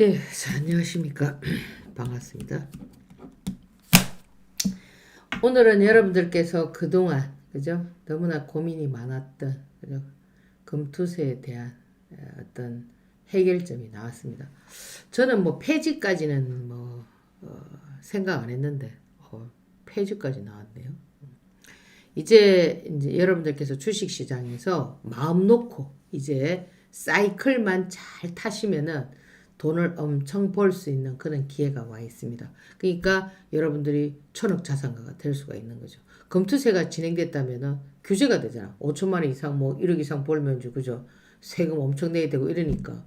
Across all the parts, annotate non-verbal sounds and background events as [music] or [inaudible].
예, 자, 안녕하십니까. [clears throat] 반갑습니다. 오늘은 여러분들께서 그동안, 그죠? 너무나 고민이 많았던, 그죠? 금투세에 대한 어, 어떤 해결점이 나왔습니다. 저는 뭐 폐지까지는 뭐, 어, 생각 안 했는데, 어, 폐지까지 나왔네요. 이제, 이제 여러분들께서 주식시장에서 마음 놓고 이제 사이클만 잘 타시면은 돈을 엄청 벌 수 있는 그런 기회가 와 있습니다. 그러니까 여러분들이 천억 자산가가 될 수가 있는 거죠. 검투세가 진행됐다면은 규제가 되잖아. 5천만 원 이상 뭐 1억 이상 벌면 그죠. 세금 엄청 내야 되고 이러니까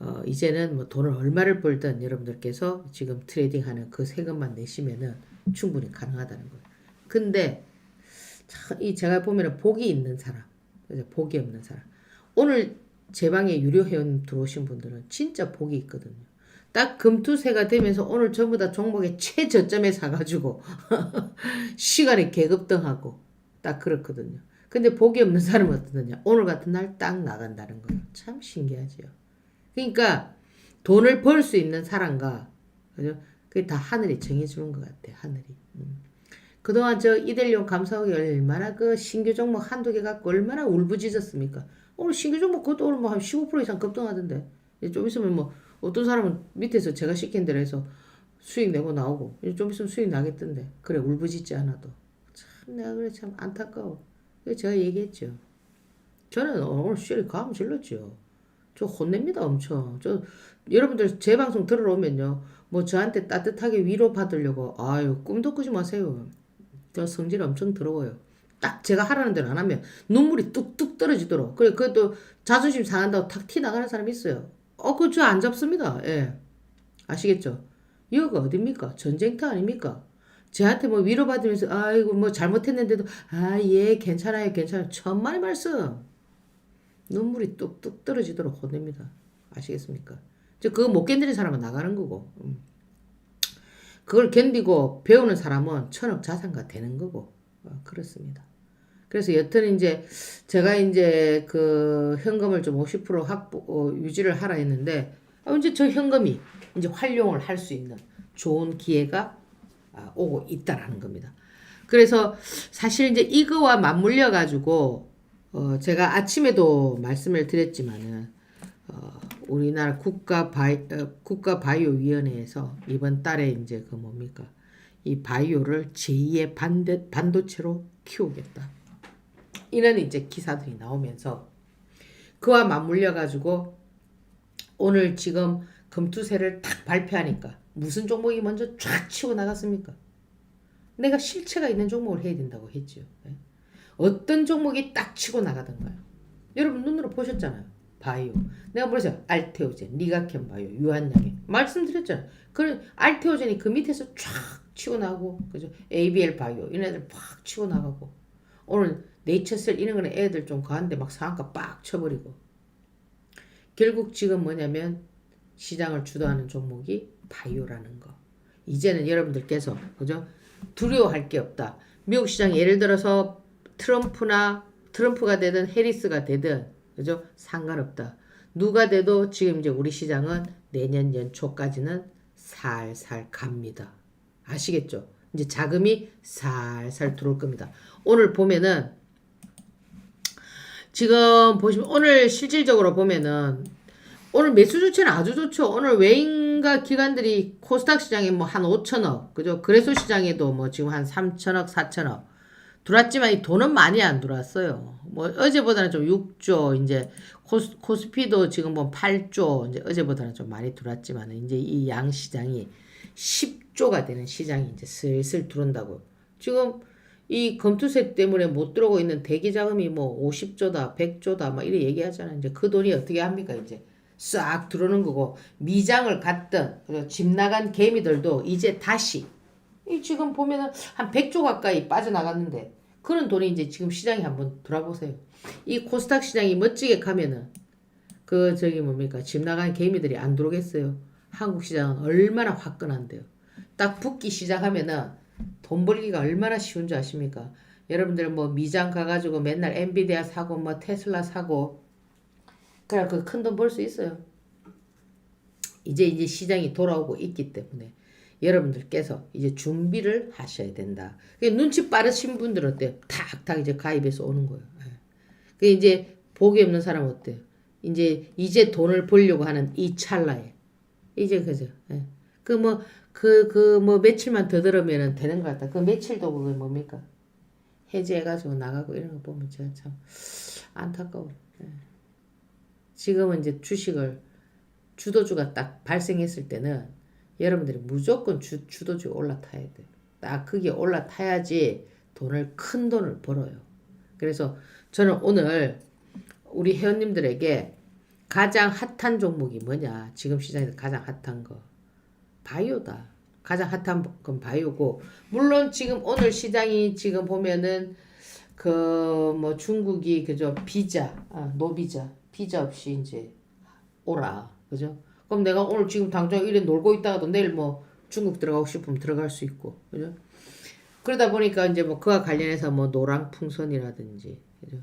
어, 이제는 뭐 돈을 얼마를 벌든 여러분들께서 지금 트레이딩하는 그 세금만 내시면은 충분히 가능하다는 거예요. 근데 참, 이 제가 보면은 복이 있는 사람? 복이 없는 사람. 오늘 제 방에 유료 회원 들어오신 분들은 진짜 복이 있거든요. 딱 금투세가 되면서 오늘 전부 다 종목의 최저점에 사가지고 [laughs] 시간에 계급등하고 딱 그렇거든요. 근데 복이 없는 사람은 어떠느냐? 오늘 같은 날 딱 나간다는 거예요. 참 신기하지요. 그러니까 돈을 벌 수 있는 사람과 그죠? 그게 다 하늘이 정해주는 것 같아요. 하늘이. 음. 그동안 저 이델리온 감사하기 얼마나 그 신규 종목 한두 개 갖고 얼마나 울부짖었습니까? 오늘 신규 종목 그것도 오늘 뭐 한 15% 이상 급등하던데. 좀 있으면 뭐 어떤 사람은 밑에서 제가 시킨 대로 해서 수익 내고 나오고 좀 있으면 수익 나겠던데. 그래 울부짖지 않아도. 참 내가 그래 참 안타까워. 그래서 제가 얘기했죠. 저는 오늘 쉐리 감 질렀죠. 저 혼냅니다 엄청. 저 여러분들 제 방송 들어오면요. 뭐 저한테 따뜻하게 위로 받으려고 아유 꿈도 꾸지 마세요. 저 성질 엄청 더러워요. 딱 제가 하라는 대로 안 하면 눈물이 뚝뚝 떨어지도록. 그래 그것도 자존심 상한다고 탁 티 나가는 사람이 있어요. 어 그거 저안 잡습니다. 예. 아시겠죠? 여기가 어딥니까? 전쟁터 아닙니까? 쟤한테 뭐 위로받으면서 아이고 뭐 잘못했는데도 아 예 괜찮아요 괜찮아요 천만의 말씀 눈물이 뚝뚝 떨어지도록 혼냅니다 아시겠습니까? 저 그거 못 견디는 사람은 나가는 거고 음. 그걸 견디고 배우는 사람은 천억 자산가 되는 거고 어, 그렇습니다. 그래서 여튼 이제 제가 이제 그 현금을 좀 50% 확보 어, 유지를 하라 했는데 어, 이제 저 현금이 이제 활용을 할 수 있는 좋은 기회가 아, 오고 있다라는 겁니다. 그래서 사실 이제 이거와 맞물려 가지고 어 제가 아침에도 말씀을 드렸지만은 어 우리나라 국가 바이 어, 국가 바이오 위원회에서 이번 달에 이제 그 뭡니까 이 바이오를 제2의 반대 반도체로 키우겠다. 이런 이제 기사들이 나오면서 그와 맞물려 가지고 오늘 지금 금투세를 딱 발표하니까 무슨 종목이 먼저 쫙 치고 나갔습니까? 내가 실체가 있는 종목을 해야 된다고 했죠. 예? 어떤 종목이 딱 치고 나가던가요? 여러분 눈으로 보셨잖아요. 바이오. 내가 뭐랬어요? 알테오젠, 니가켄 바이오, 유한양행. 말씀드렸잖아요. 그 알테오젠이 그 밑에서 쫙 치고 나가고, 그죠? ABL 바이오. 이런 애들 팍 치고 나가고. 오늘 네이처셀 이런 거는 애들 좀 가는데 막 상한가 빡 쳐버리고. 결국 지금 뭐냐면 시장을 주도하는 종목이 바이오라는 거. 이제는 여러분들께서 그죠? 두려워할 게 없다. 미국 시장 예를 들어서 트럼프나 트럼프가 되든 해리스가 되든 그죠? 상관없다. 누가 돼도 지금 이제 우리 시장은 내년 연초까지는 살살 갑니다. 아시겠죠? 이제 자금이 살살 들어올 겁니다. 오늘 보면은 지금 보시면 오늘 실질적으로 보면은 오늘 매수 조치는 아주 좋죠. 오늘 외인과 기관들이 코스닥 시장에 뭐 한 5천억, 그죠? 거래소 시장에도 뭐 지금 한 3천억, 4천억 들어왔지만 이 돈은 많이 안 들어왔어요. 뭐 어제보다는 좀 6조, 이제 코스, 코스피도 지금 뭐 8조, 이제 어제보다는 좀 많이 들어왔지만 이제 이 양 시장이 10조가 되는 시장이 이제 슬슬 들어온다고. 지금 이 검투세 때문에 못 들어오고 있는 대기 자금이 뭐 50조다, 100조다, 막 이래 얘기하잖아요. 이제 그 돈이 어떻게 합니까, 이제. 싹 들어오는 거고 미장을 갔던 집 나간 개미들도 이제 다시 이 지금 보면은 한 100조 가까이 빠져나갔는데 그런 돈이 이제 지금 시장에 한번 돌아보세요. 이 코스닥 시장이 멋지게 가면은 그 저기 뭡니까 집 나간 개미들이 안 들어오겠어요. 한국 시장은 얼마나 화끈한데요. 딱 붙기 시작하면은 돈 벌기가 얼마나 쉬운 줄 아십니까? 여러분들 뭐 미장 가가지고 맨날 엔비디아 사고 뭐 테슬라 사고 그래 그 큰 돈 벌 수 있어요. 이제 이제 시장이 돌아오고 있기 때문에 여러분들께서 이제 준비를 하셔야 된다. 그 눈치 빠르신 분들은 어때요? 탁 탁 이제 가입해서 오는 거예요. 예. 그 이제 복이 없는 사람은 어때요? 이제 이제 돈을 벌려고 하는 이 찰나에 이제 그죠. 예. 그뭐 그 그 뭐 며칠만 더 들으면은 되는 것 같다. 그 며칠도 그게 뭡니까? 해지해가지고 나가고 이런 거 보면 제가 참 안타까워. 예. 지금은 이제 주식을 주도주가 딱 발생했을 때는 여러분들이 무조건 주, 주도주에 올라타야 돼. 딱 그게 올라타야지 돈을 큰 돈을 벌어요. 그래서 저는 오늘 우리 회원님들에게 가장 핫한 종목이 뭐냐? 지금 시장에서 가장 핫한 거 바이오다. 가장 핫한 건 바이오고 물론 지금 오늘 시장이 지금 보면은 그 뭐 중국이 그저 비자 아, 노비자 비자 없이 이제 오라 그죠? 그럼 내가 오늘 지금 당장 이래 놀고 있다가도 내일 뭐 중국 들어가고 싶으면 들어갈 수 있고 그죠? 그러다 보니까 이제 뭐 그와 관련해서 뭐 노랑 풍선이라든지 그죠?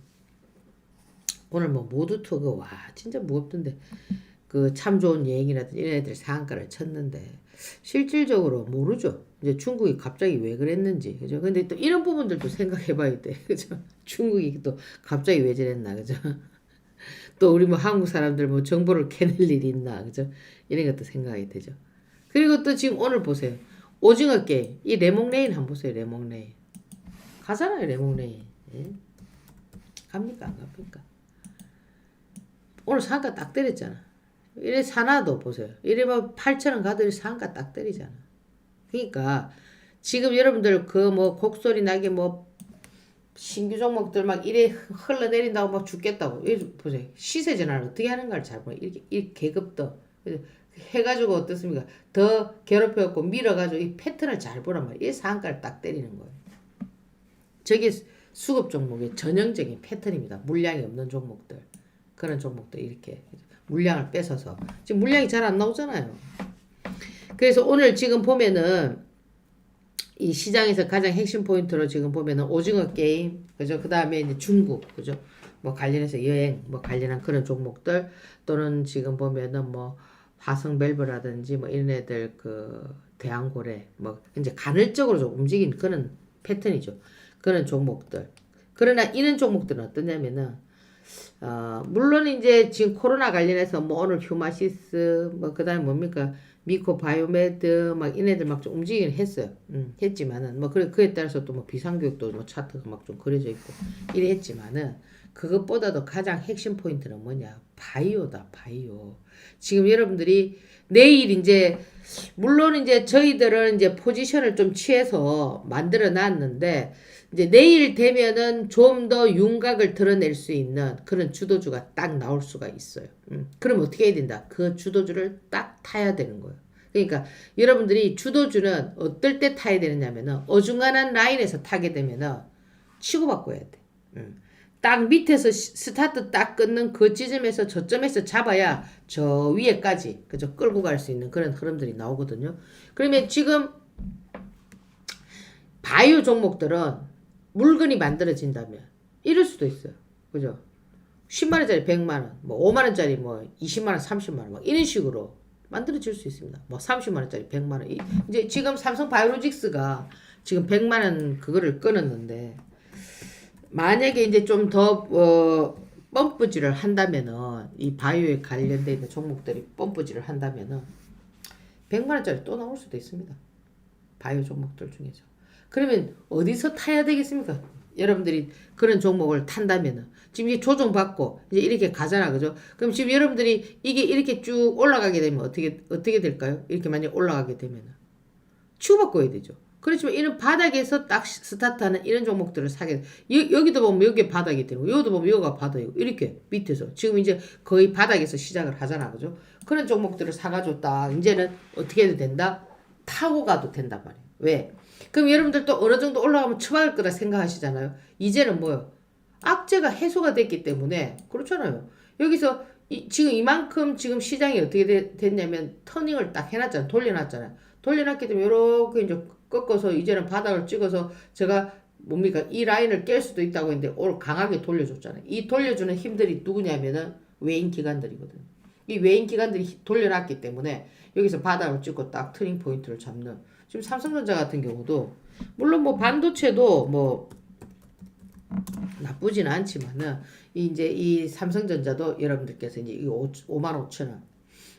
오늘 뭐 모두 투그 와 진짜 무겁던데 그 참 좋은 여행이라든지 이런 애들 상한가를 쳤는데 실질적으로 모르죠. 이제 중국이 갑자기 왜 그랬는지 그죠? 근데 또 이런 부분들도 생각해봐야 돼 [laughs] 그죠? 중국이 또 갑자기 왜 저랬나 그죠? 또 우리 뭐 한국 사람들 뭐 정보를 캐낼 일이 있나 그죠? 이런 것도 생각이 되죠. 그리고 또 지금 오늘 보세요. 오징어 게임 이 레몽레인 한번 보세요. 레몽레인 가잖아요 레몽레인 예? 갑니까 안 갑니까? 오늘 상가 딱 때렸잖아. 이래 사나도 보세요. 이래 뭐 8천원 가도 상가 딱 때리잖아. 그러니까 지금 여러분들 그 뭐 곡소리 나게 뭐 신규 종목들 막 이래 흘러내린다고 막 죽겠다고. 이 보세요. 시세 전환을 어떻게 하는가를 잘 보네. 이렇게 이 계급도 해가지고 어떻습니까? 더 괴롭혀갖고 밀어가지고 이 패턴을 잘 보란 말이에요. 이 상가를 딱 때리는 거예요. 저게 수급 종목의 전형적인 패턴입니다. 물량이 없는 종목들. 그런 종목들 이렇게 물량을 뺏어서 지금 물량이 잘 안 나오잖아요. 그래서 오늘 지금 보면은 이 시장에서 가장 핵심 포인트로 지금 보면은 오징어 게임 그죠? 그 다음에 이제 중국 그죠? 뭐 관련해서 여행 뭐 관련한 그런 종목들 또는 지금 보면은 뭐 화성 밸브라든지 뭐 이런 애들 그 대왕고래 뭐 이제 간헐적으로 좀 움직이는 그런 패턴이죠. 그런 종목들. 그러나 이런 종목들은 어떠냐면은 어, 물론 이제 지금 코로나 관련해서 뭐 오늘 휴마시스 뭐 그 다음에 뭡니까 미코 바이오메드 막 이네들 막 좀 움직이긴 했어요. 음, 했지만은 뭐 그래 그에 따라서 또 뭐 비상교육도 뭐 차트가 막 좀 그려져 있고 이래 했지만은 그것보다도 가장 핵심 포인트는 뭐냐 바이오다 바이오. 지금 여러분들이 내일 이제 물론 이제 저희들은 이제 포지션을 좀 취해서 만들어 놨는데 이제 내일 되면은 좀 더 윤곽을 드러낼 수 있는 그런 주도주가 딱 나올 수가 있어요. 음, 그럼 어떻게 해야 된다? 그 주도주를 딱 타야 되는 거예요. 그러니까 여러분들이 주도주는 어떨 때 타야 되느냐면은 어중간한 라인에서 타게 되면은 치고받고 해야 돼. 음. 딱 밑에서 시- 스타트 딱 끊는 그 지점에서 저점에서 잡아야 저 위에까지 그죠 끌고 갈 수 있는 그런 흐름들이 나오거든요. 그러면 지금 바이오 종목들은 물건이 만들어진다면 이럴 수도 있어요. 그죠? 10만 원짜리 100만 원, 뭐 5만 원짜리 뭐 20만 원, 30만 원, 막 이런 식으로 만들어질 수 있습니다. 뭐 30만 원짜리 100만 원. 이- 이제 지금 삼성 바이오로직스가 지금 100만 원 그거를 끊었는데 만약에 이제 좀 더 어, 펌프질을 한다면은 이 바이오에 관련돼 있는 종목들이 펌프질을 한다면은 100만 원짜리 또 나올 수도 있습니다. 바이오 종목들 중에서. 그러면 어디서 타야 되겠습니까? 여러분들이 그런 종목을 탄다면은 지금 이제 조정받고 이제 이렇게 가잖아 그죠? 그럼 지금 여러분들이 이게 이렇게 쭉 올라가게 되면 어떻게 어떻게 될까요? 이렇게 만약 올라가게 되면은 치고받고 해야 되죠. 그렇지만 이런 바닥에서 딱 스타트하는 이런 종목들을 사게 돼. 여, 여기도 보면 여기 바닥이 되고 여기도 보면 여기가 바닥이고 이렇게 밑에서 지금 이제 거의 바닥에서 시작을 하잖아 그죠? 그런 종목들을 사가지고 딱 이제는 어떻게 해도 된다? 타고 가도 된단 말이에요. 왜? 그럼 여러분들 또 어느 정도 올라가면 처박을 거라 생각하시잖아요. 이제는 뭐요? 악재가 해소가 됐기 때문에 그렇잖아요. 여기서 이, 지금 이만큼 지금 시장이 어떻게 되- 됐냐면 터닝을 딱 해놨잖아요. 돌려놨잖아요. 돌려놨기 때문에 이렇게 이제 꺾어서 이제는 바닥을 찍어서 제가 뭡니까 이 라인을 깰 수도 있다고 했는데 오늘 강하게 돌려줬잖아요. 이 돌려주는 힘들이 누구냐면은 외인 기관들이거든요. 이 외인 기관들이 돌려놨기 때문에 여기서 바닥을 찍고 딱 트링 포인트를 잡는 지금 삼성전자 같은 경우도 물론 뭐 반도체도 뭐 나쁘진 않지만은 이 이제 이 삼성전자도 여러분들께서 이제 이 5만 5천 원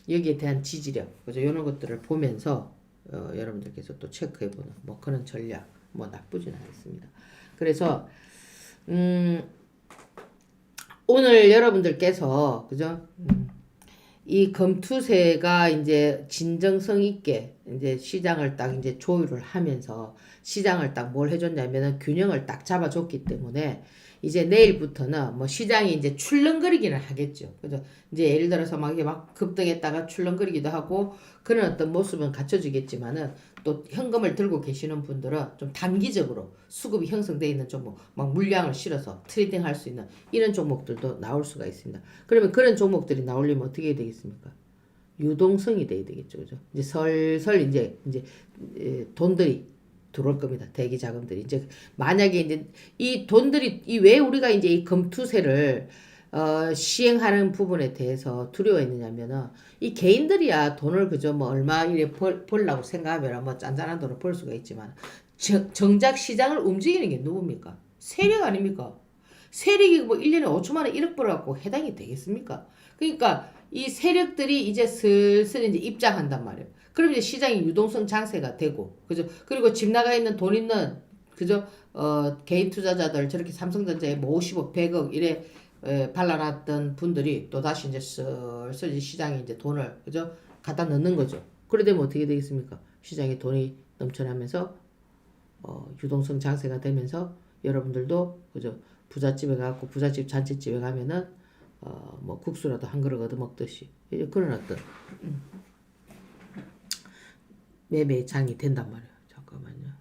여기에 대한 지지력 그죠 이런 것들을 보면서 어, 여러분들께서 또 체크해보는 뭐 그런 전략 뭐 나쁘진 않습니다. 그래서 음 오늘 여러분들께서 그죠 음, 이 검투세가 이제 진정성 있게 이제 시장을 딱 이제 조율을 하면서 시장을 딱 뭘 해줬냐면은 균형을 딱 잡아줬기 때문에 이제 내일부터는 뭐 시장이 이제 출렁거리기는 하겠죠. 그죠? 이제 예를 들어서 막 이게 막 급등했다가 출렁거리기도 하고 그런 어떤 모습은 갖춰지겠지만은 또 현금을 들고 계시는 분들은 좀 단기적으로 수급이 형성돼 있는 종목, 막 물량을 실어서 트레이딩 할 수 있는 이런 종목들도 나올 수가 있습니다. 그러면 그런 종목들이 나오려면 어떻게 해야 되겠습니까? 유동성이 돼야 되겠죠. 그죠? 이제 설설 이제 이제 에, 돈들이 들어올 겁니다. 대기 자금들이 이제 만약에 이제 이 돈들이 이 왜 우리가 이제 이 검투세를 어, 시행하는 부분에 대해서 두려워했느냐면은 이 개인들이야 돈을 그저 뭐 얼마 이래 벌, 벌라고 생각하면 뭐 짠짠한 돈을 벌 수가 있지만 정, 정작 시장을 움직이는 게 누굽니까? 세력 아닙니까? 세력이 뭐 1년에 5천만 원 1억 벌어갖고 해당이 되겠습니까? 그러니까 이 세력들이 이제 슬슬 이제 입장한단 말이에요. 그럼 이제 시장이 유동성 장세가 되고, 그죠? 그리고 집 나가 있는 돈 있는, 그죠? 어, 개인 투자자들 저렇게 삼성전자에 뭐 50억, 100억 이래 에, 발라놨던 분들이 또 다시 이제 슬슬 시장에 이제 돈을, 그죠? 갖다 넣는 거죠. 그래 되면 어떻게 되겠습니까? 시장에 돈이 넘쳐나면서, 어, 유동성 장세가 되면서 여러분들도, 그죠? 부잣집에 가고 부잣집 잔치집에 가면은 어 뭐 국수라도 한 그릇 얻어 먹듯이 이제 그런 어떤 음, 매매장이 된단 말이에요. 잠깐만요.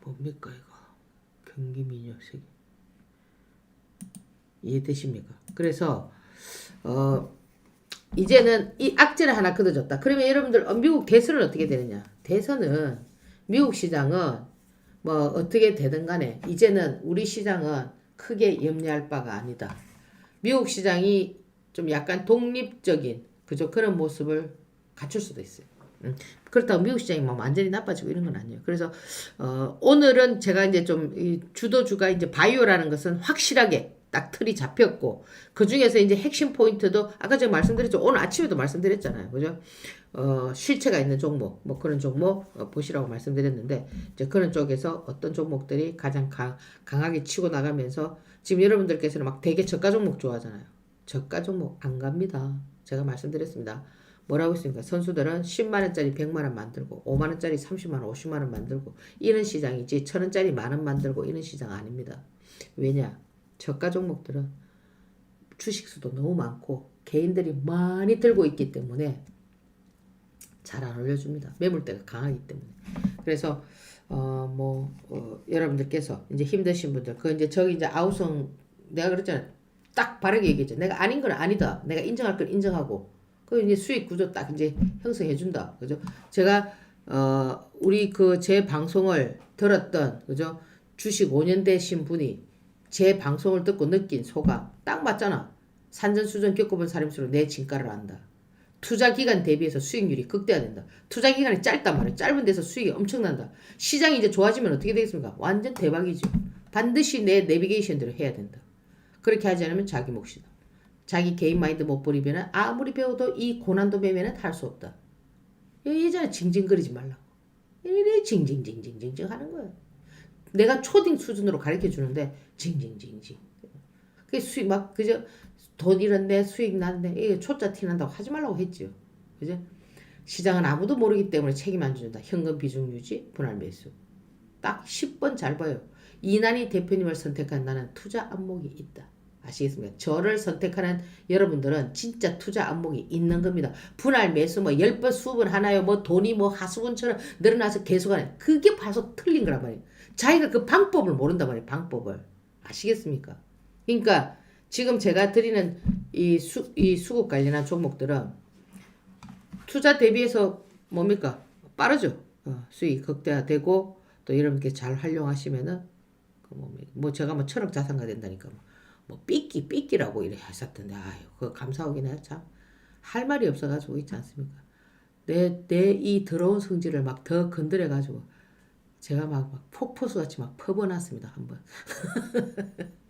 뭡니까 이거 경기민요 세계 이해되십니까? 그래서 어 이제는 이 악재를 하나 걷어줬다. 그러면 여러분들 어, 미국 대선은 어떻게 되느냐? 대선은 미국 시장은 뭐 어떻게 되든 간에 이제는 우리 시장은 크게 염려할 바가 아니다. 미국 시장이 좀 약간 독립적인 그죠 그런 모습을 갖출 수도 있어요. 음, 그렇다고 미국 시장이 막 완전히 나빠지고 이런 건 아니에요. 그래서 어, 오늘은 제가 이제 좀 이 주도주가 이제 바이오라는 것은 확실하게 딱 틀이 잡혔고 그 중에서 이제 핵심 포인트도 아까 제가 말씀드렸죠. 오늘 아침에도 말씀드렸잖아요. 그죠? 어, 실체가 있는 종목, 뭐 그런 종목 어, 보시라고 말씀드렸는데 이제 그런 쪽에서 어떤 종목들이 가장 강, 강하게 치고 나가면서 지금 여러분들께서는 막 되게 저가 종목 좋아하잖아요. 저가 종목 안 갑니다. 제가 말씀드렸습니다. 뭐라고 했습니까? 선수들은 10만 원짜리 100만 원 만들고 5만 원짜리 30만 원, 50만 원 만들고 이런 시장이지 천 원짜리 만원 만들고 이런 시장 아닙니다. 왜냐? 저가 종목들은 주식 수도 너무 많고 개인들이 많이 들고 있기 때문에 잘 안 올려줍니다. 매물대가 강하기 때문에. 그래서 어뭐 어, 여러분들께서 이제 힘드신 분들 그 이제 저기 이제 아우성 내가 그랬잖아. 딱 바르게 얘기했죠. 내가 아닌 건 아니다. 내가 인정할 건 인정하고 그 이제 수익 구조 딱 이제 형성해 준다. 그죠? 제가 어 우리 그 제 방송을 들었던 그죠? 주식 5년 되신 분이 제 방송을 듣고 느낀 소감 딱 맞잖아. 산전수전 겪어본 사람일수록 내 진가를 안다. 투자 기간 대비해서 수익률이 극대화된다. 투자 기간이 짧단 말이야. 짧은 데서 수익이 엄청난다. 시장이 이제 좋아지면 어떻게 되겠습니까? 완전 대박이죠. 반드시 내 내비게이션대로 해야 된다. 그렇게 하지 않으면 자기 몫이다. 자기 개인 마인드 못 버리면 아무리 배워도 이 고난도 매매는 할 수 없다. 예전에 징징거리지 말라고. 이래 징징징징징징 하는 거야. 내가 초딩 수준으로 가르쳐 주는데 징징징징. 그 수익 막 그저 돈 잃었네 수익 났네 이게 초짜 티 난다고 하지 말라고 했죠. 그죠? 시장은 아무도 모르기 때문에 책임 안 준다. 현금 비중 유지, 분할 매수. 딱 10번 잘 봐요. 이난희 대표님을 선택한 나는 투자 안목이 있다. 아시겠습니까? 저를 선택하는 여러분들은 진짜 투자 안목이 있는 겁니다. 분할 매수 뭐 10번, 20번 하나요? 뭐 돈이 뭐 하수분처럼 늘어나서 계속하는 그게 바로 틀린 거란 말이에요. 자기가 그 방법을 모른단 말이에요. 방법을. 아시겠습니까? 그러니까 지금 제가 드리는 이, 수, 이 수급 관련한 종목들은 투자 대비해서 뭡니까? 빠르죠. 어, 수익 극대화되고 또 여러분께 잘 활용하시면은 그 뭡니까? 뭐 제가 뭐 천억 자산가 된다니까 뭐 뭐 삐끼 삐끼라고 이래 하셨던데 아유 그거 감사하긴 해요 참. 할 말이 없어가지고 있지 않습니까? 내 내 이 더러운 성질을 막 더 건드려 가지고 제가 막, 막 폭포수 같이 막 퍼버놨습니다 한번 [laughs]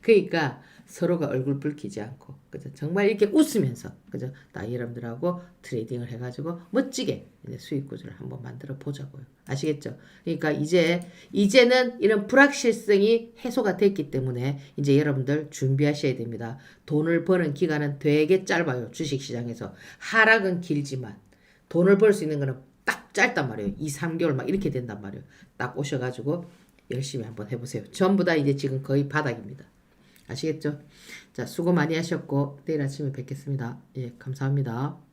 그러니까 서로가 얼굴 붉히지 않고 그죠? 정말 이렇게 웃으면서 그죠? 나 여러분들하고 트레이딩을 해가지고 멋지게 수익 구조를 한번 만들어 보자고요. 아시겠죠? 그러니까 이제 이제는 이런 불확실성이 해소가 됐기 때문에 이제 여러분들 준비하셔야 됩니다. 돈을 버는 기간은 되게 짧아요 주식시장에서. 하락은 길지만 돈을 벌 수 있는 거는 딱 짧단 말이에요. 2, 3개월 막 이렇게 된단 말이에요. 딱 오셔가지고 열심히 한번 해보세요 전부 다 이제 지금 거의 바닥입니다 아시겠죠? 자, 수고 많이 하셨고 내일 아침에 뵙겠습니다. 예, 감사합니다.